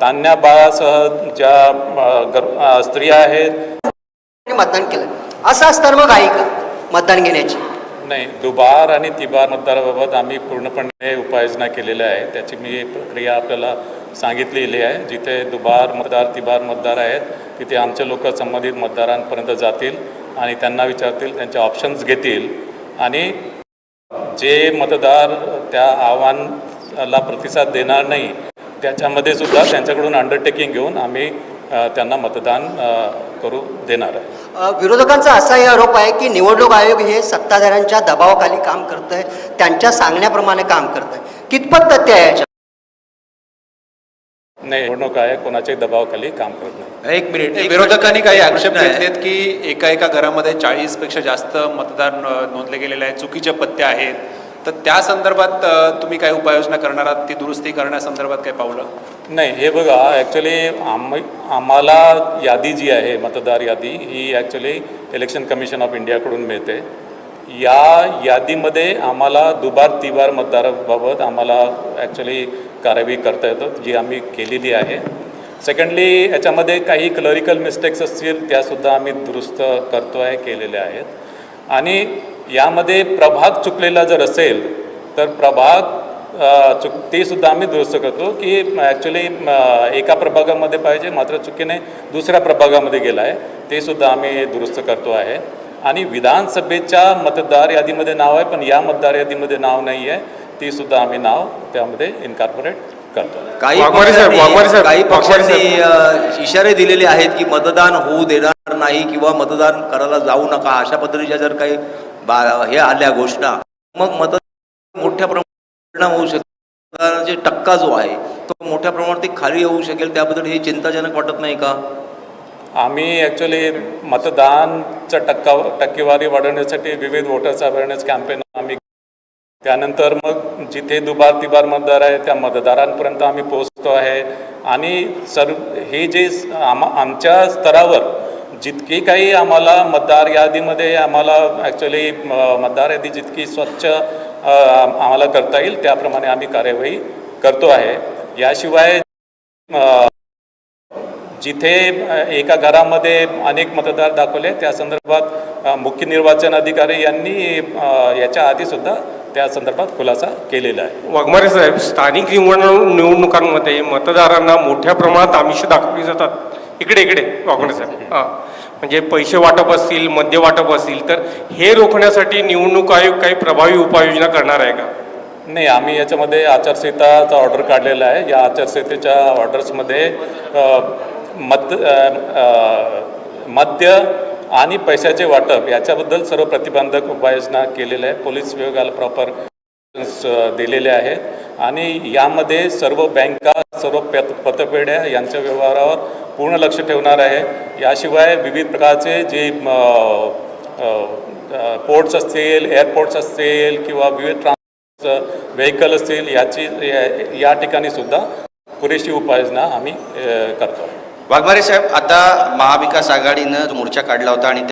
तान्या बाळासह ज्या स्त्रिया आहेत. मतदान केलं. असं असताना मग आहे का मतदान घेण्याची? नाही दुबार आणि तिबार मतदाराबाबत आम्ही पूर्णपणे उपाययोजना केलेल्या आहे त्याची मी प्रक्रिया आपल्याला सांगितलेली आहे. जिथे दुबार मतदार तिबार मतदार आहेत तिथे आमचे लोक संबंधित मतदारांपर्यंत जातील आणि त्यांना विचारतील त्यांचे ऑप्शन्स घेतील. आणि जे मतदार त्या आव्हानाला प्रतिसाद देणार नाही त्याच्यामध्ये सुद्धा त्यांच्याकडून अंडरटेकिंग घेऊन आम्ही त्यांना मतदान करू देणार आहे. विरोधकांचा असाही आरोप आहे की निवडणूक आयोग हे सत्ताधाऱ्यांच्या दबावाखाली काम करत आहे त्यांच्या सांगण्याप्रमाणे काम करत आहे कितपत तथ्य आहे नाही निवडणूक आहे कोणाच्याही दबावाखाली काम करत नाही. एक मिनिट. विरोधकांनी काही आक्षेप. घेतलेत की एका एका घरामध्ये चाळीसपेक्षा जास्त मतदार नोंदले गेलेले आहेत चुकीचे पत्ते आहेत तर त्या संदर्भात तुम्ही काय उपाययोजना करणार आहात? ती दुरुस्ती करण्यासंदर्भात काय पावलं? नाही हे बघा ॲक्च्युली आम आम्हाला यादी जी आहे मतदार यादी ही ॲक्च्युली इलेक्शन कमिशन ऑफ इंडियाकडून मिळते. या यादीमध्ये आम्हाला दुबार तिबार मतदाराबाबत आम्हाला ॲक्च्युली कार्यवाही करता येतं जी आम्ही केलेली आहे. सेकंडली याच्यामध्ये काही क्लरिकल मिस्टेक्स असतील त्यासुद्धा आम्ही दुरुस्त करतो आहे केलेल्या आहेत. आणि यामध्ये प्रभाग चुकलेला जर असेल तर प्रभाग चुक ते सुद्धा आम्ही दुरुस्त करतो की ॲक्च्युली एका प्रभागामध्ये पाहिजे मात्र चुकीने दुसऱ्या प्रभागामध्ये गेला आहे ते सुद्धा आम्ही दुरुस्त करतो आहे. आणि विधानसभेच्या मतदार यादीमध्ये नाव आहे पण या मतदार यादीमध्ये नाव नाही आहे ती सुद्धा आम्ही नाव त्यामध्ये इन्कॉर्पोरेट करतो. काही पक्षांनी- काही पक्षांनी इशारे दिलेले आहेत की मतदान होऊ देणार नाही किंवा मतदान करायला जाऊ नका अशा पद्धतीच्या जर काही बा- हे आल्या घोषणा. मग मत मोठ्या प्रमाणात परिणाम होऊ शकेल जे टक्का जो आहे तो मोठ्या प्रमाणात ते खाली होऊ शकेल त्याबद्दल हे चिंताजनक वाटत नाही का? आम्ही ॲक्च्युली मतदानचा टक्का टक्केवारी वाढवण्यासाठी विविध वोटर्स अवेअरनेस कॅम्पेन आम्ही त्यानंतर मग जिथे दुबार तिबार मतदार आहे त्या मतदारांपर्यंत आम्ही पोहोचतो आहे. आणि सर्व हे जे आम आमच्या स्तरावर जितकी काही आम्हाला मतदार यादीमध्ये आम्हाला ॲक्च्युली मतदार यादी जितकी स्वच्छ आम्हाला करता येईल त्याप्रमाणे आम्ही कार्यवाही करतो आहे. याशिवाय जिथे एका घरामध्ये अनेक मतदार दाखवले त्या संदर्भात मुख्य निर्वाचन अधिकारी यांनी याच्या आधीसुद्धा त्या संदर्भात खुलासा केलेला आहे. वाघमारे साहेब स्थानिक निवडणूक निवडणुकांमध्ये मतदारांना मोठ्या प्रमाणात आमिष दाखवली जातात. इकडे इकडे वाघमारे साहेब हां. म्हणजे पैसे वाटप असतील मद्य वाटप असतील तर हे रोखण्यासाठी निवडणूक आयोग काही प्रभावी उपाययोजना करणार आहे का? नाही आम्ही याच्यामध्ये आचारसंहिताचा ऑर्डर काढलेला आहे. या आचारसंहितेच्या ऑर्डर्समध्ये मत मद्य आणि पैशाचे वाटप याच्याबद्दल सर्व प्रतिबंधक उपाययोजना केलेल्या आहे पोलीस विभागाला प्रॉपर दिलेले आहेत. आणि यामध्ये सर्व बँका सर्व पत पतपेढ्या यांच्या व्यवहारावर पूर्ण लक्ष ठेवणार आहे. याशिवाय विविध प्रकारचे जे पोर्ट्स असतील एअरपोर्ट्स असतील किंवा विविध ट्रान्स व्हेकल असतील याची या- ठिकाणी सुद्धा पुरेशी उपाययोजना आम्ही करतो. वाघमारे साहेब आता महाविकास आघाडीनं मोर्चा काढला होता आणि